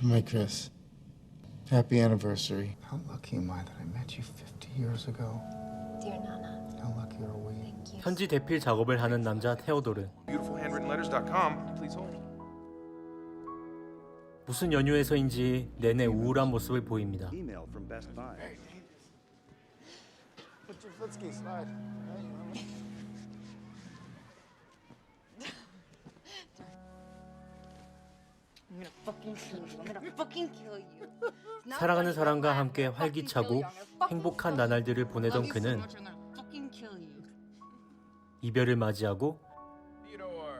To my Chris. Happy anniversary. How lucky am I that I met you 50 years ago? Dear Nana, How lucky are we? thank you. 편지 대필 작업을 하는 남자 테오도르. beautifulhandwrittenletters.com. Please hold. 무슨 연유에서인지 내내 우울한 모습을 보입니다. Email from Best Buy. Put your footski slide. 사랑하는 사람과 함께 I'm gonna fucking 활기차고 kill you. I'm gonna fucking 행복한 kill you. 나날들을 보내던 그는. 이별을 맞이하고 Theodore,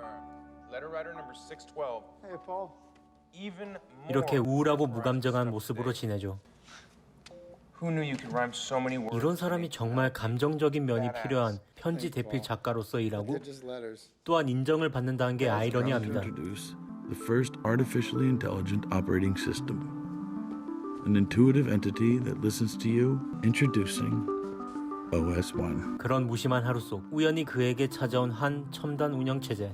letter writer number 612. Hey, Paul. Even more. 이렇게 우울하고 무감정한 모습으로 지내죠. Who knew you could rhyme so many words? 이런 사람이 정말 감정적인 면이 필요한 편지 대필 작가로서 일하고. 또한 인정을 받는다는 게 아이러니합니다. introduce the first artificially intelligent operating system. An intuitive entity that listens to you, introducing OS1. 그런 무심한 하루 속 우연히 그에게 찾아온 한 첨단 운영 체제.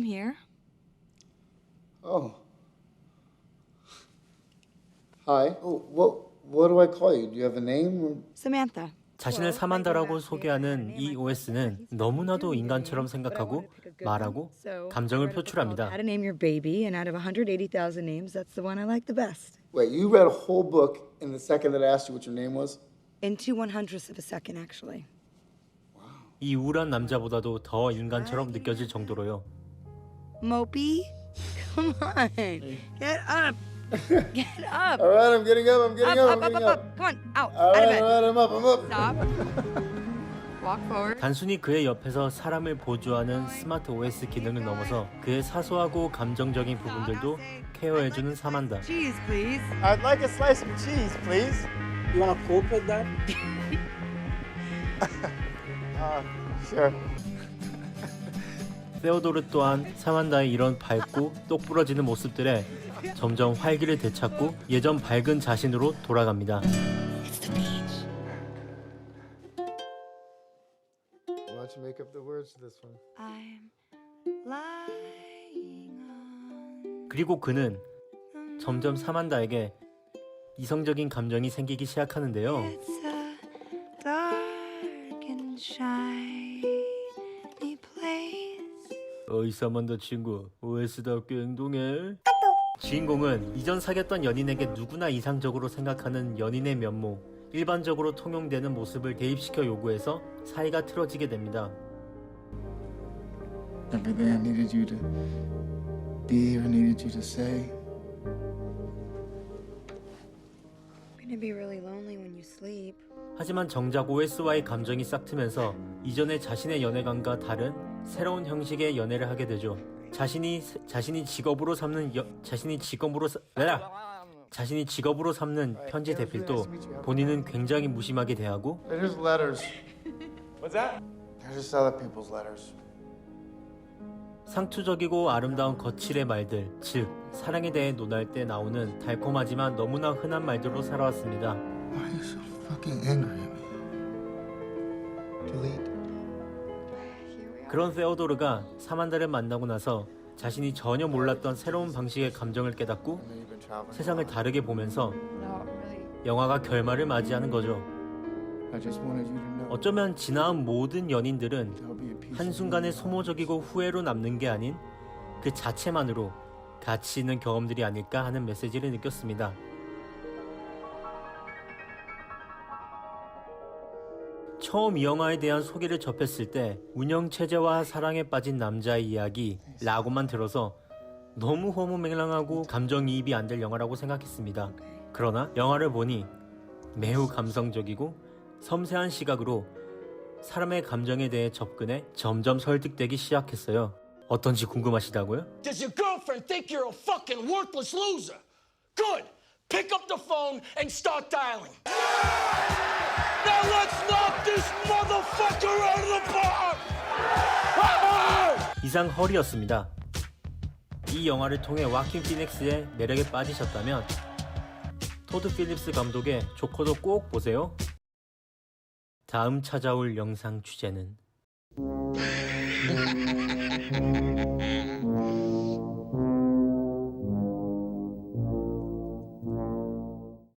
I'm here. Oh. Hi. Oh, what what do I call you? Do you have a name? or- Samantha. 자신을 사만다라고 소개하는 이 OS는 너무나도 인간처럼 생각하고 말하고 감정을 표출합니다. How to name your baby, and out of 180,000 names, that's the one I like the best. Wait, you read a whole book in the second that I asked you what your name was? In two one hundredths of a second, actually. 이 우울한 남자보다도 더 인간처럼 느껴질 정도로요. Mopey, come on, get up, get up, All right, I'm getting up. I'm up, getting up. up, I'm up, getting up, up. up. Come on, out, All out of right, bed. all right, I'm up. I'm up. Stop. Walk forward. 단순히 그의 옆에서 사람을 보조하는 스마트 OS 기능을 넘어서 그의 사소하고 감정적인 부분들도 케어해주는 사만다. Cheese, please. I'd like a slice of cheese, please. You want to cool with that? uh, sure. 세오도르 또한 사만다의 이런 밝고 똑부러지는 모습들에 점점 활기를 되찾고 예전 밝은 자신으로 돌아갑니다. 그리고 그는 점점 사만다에게 이성적인 감정이 생기기 시작하는데요. 어이 사만다 친구 OS답게 행동해. 주인공은 이전 사귀었던 연인에게 누구나 이상적으로 생각하는 연인의 면모, 일반적으로 통용되는 모습을 대입시켜 요구해서 사이가 틀어지게 됩니다. Everything I needed you to be or needed you to say. 하지만 정작 OS와의 감정이 싹트면서 이전의 자신의 연애관과 다른 새로운 형식의 연애를 하게 되죠. 자신이 자신이 직업으로 삼는 여, 자신이 직업으로 사, 아, 자신이 직업으로 삼는 편지 대필도 본인은 굉장히 무심하게 대하고 They're just letters. What's that? They're just other people's letters. 상투적이고 아름다운 거칠의 말들, 즉 사랑에 대해 논할 때 나오는 달콤하지만 너무나 흔한 말들로 살아왔습니다. Why are you so fucking angry at me? Delete. 그런 세오도르가 사만다를 만나고 나서 자신이 전혀 몰랐던 새로운 방식의 감정을 깨닫고. 세상을 다르게 보면서. 영화가 결말을 맞이하는 거죠. I just wanted you to. 어쩌면 지나온 모든 연인들은 한순간의 소모적이고 후회로 남는 게 아닌 그 자체만으로 가치 있는 경험들이 아닐까 하는 메시지를 느꼈습니다. 처음 이 영화에 대한 소개를 접했을 때 운영체제와 사랑에 빠진 남자의 이야기라고만 들어서 너무 허무맹랑하고 감정이입이 안 될 영화라고 생각했습니다. 그러나 영화를 보니 매우 감성적이고 섬세한 시각으로 사람의 감정에 대해 접근해 점점 설득되기 시작했어요. 어떤지 궁금하시다고요? Does your girlfriend think you're a fucking worthless loser? Good. Pick up the phone and start dialing. Now let's knock this motherfucker out of the park. 이상 허리였습니다. 이 영화를 통해 와킹 피닉스의 매력에 빠지셨다면 토드 필립스 감독의 조커도 꼭 보세요. 다음 찾아올 영상 주제는?